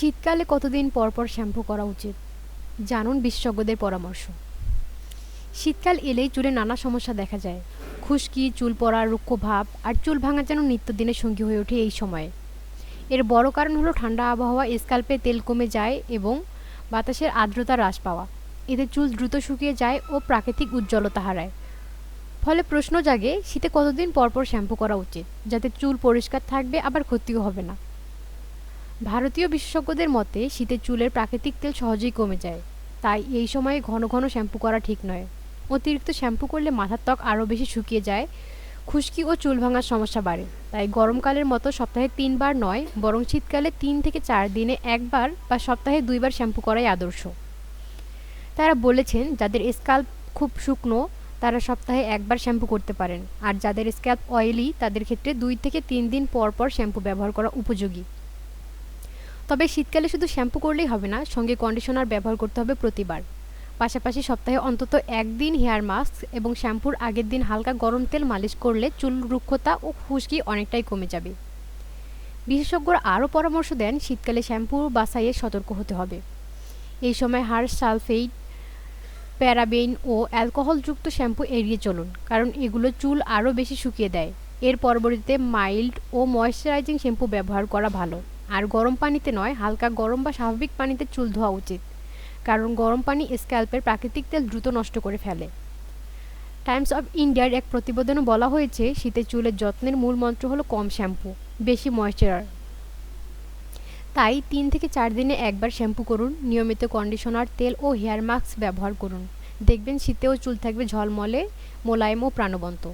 শীতকালে কতদিন পর পর শ্যাম্পু করা উচিত? জানুন বিশেষজ্ঞদের পরামর্শ। শীতকাল এলেই চুলে নানা সমস্যা দেখা যায়। খুশকি, চুল পড়া, রুক্ষ ভাব আর চুল ভাঙা যেন নিত্যদিনের সঙ্গী হয়ে ওঠে এই সময়ে। এর বড় কারণ হলো ঠান্ডা আবহাওয়া, স্কাল্পে তেল কমে যায় এবং বাতাসের আর্দ্রতা হ্রাস পাওয়া। এতে চুল দ্রুত শুকিয়ে যায় ও প্রাকৃতিক উজ্জ্বলতা হারায়। ফলে প্রশ্ন জাগে, শীতে কতদিন পর পর শ্যাম্পু করা উচিত? যাতে চুল পরিষ্কার থাকবে, আবার ক্ষতিও হবে না। ভারতীয় বিশেষজ্ঞদের মতে শীতে চুলের প্রাকৃতিক তেল সহজেই কমে যায়। তাই এই সময়ে ঘন ঘন শ্যাম্পু করা ঠিক নয়। অতিরিক্ত শ্যাম্পু করলে মাথার ত্বক আরও বেশি শুকিয়ে যায়, খুশকি ও চুল ভাঙার সমস্যা বাড়ে। তাই গরমকালের মতো সপ্তাহে তিনবার নয়, বরং শীতকালে তিন থেকে চার দিনে একবার বা সপ্তাহে দুইবার শ্যাম্পু করাই আদর্শ। তারা বলেছেন, যাদের স্কাল্প খুব শুকনো, তারা সপ্তাহে একবার শ্যাম্পু করতে পারেন। আর যাদের স্ক্যাল্প অয়েলি, তাদের ক্ষেত্রে দুই থেকে তিন দিন পর পর শ্যাম্পু ব্যবহার করা উপযোগী। তবে শীতকালে শুধু শ্যাম্পু করলেই হবে না, সঙ্গে কন্ডিশনার ব্যবহার করতে হবে প্রতিবার। পাশাপাশি সপ্তাহে অন্তত একদিন হেয়ার মাস্ক এবং শ্যাম্পুর আগের দিন হালকা গরম তেল মালিশ করলে চুল রুক্ষতা ও খুশকি অনেকটাই কমে যাবে। বিশেষজ্ঞরা আরও পরামর্শ দেন, শীতকালে শ্যাম্পু বাছাইয়ে সতর্ক হতে হবে। এই সময় হার্স সালফেট, প্যারাবেন ও অ্যালকোহলযুক্ত শ্যাম্পু এড়িয়ে চলুন, কারণ এগুলো চুল আরও বেশি শুকিয়ে দেয়। এর পরবর্তীতে মাইল্ড ও ময়শ্চারাইজিং শ্যাম্পু ব্যবহার করা ভালো। আর গরম পানিতে নয়, হালকা গরম বা স্বাভাবিক পানিতে চুল ধোয়া উচিত। কারণ গরম পানি স্ক্যাল্পের প্রাকৃতিক তেল দ্রুত নষ্ট করে ফেলে। টাইমস অফ ইন্ডিয়ার এক প্রতিবেদনে বলা হয়েছে শীতের চুলের যত্নের মূল মন্ত্র হলো কম শ্যাম্পু, বেশি ময়শ্চারার তাই তিন থেকে চার দিনে একবার শ্যাম্পু করুন, নিয়মিত কন্ডিশনার তেল ও হেয়ার মাস্ক ব্যবহার করুন। দেখবেন শীতেও চুল থাকবে ঝলমলে, মোলায়েম ও প্রাণবন্ত।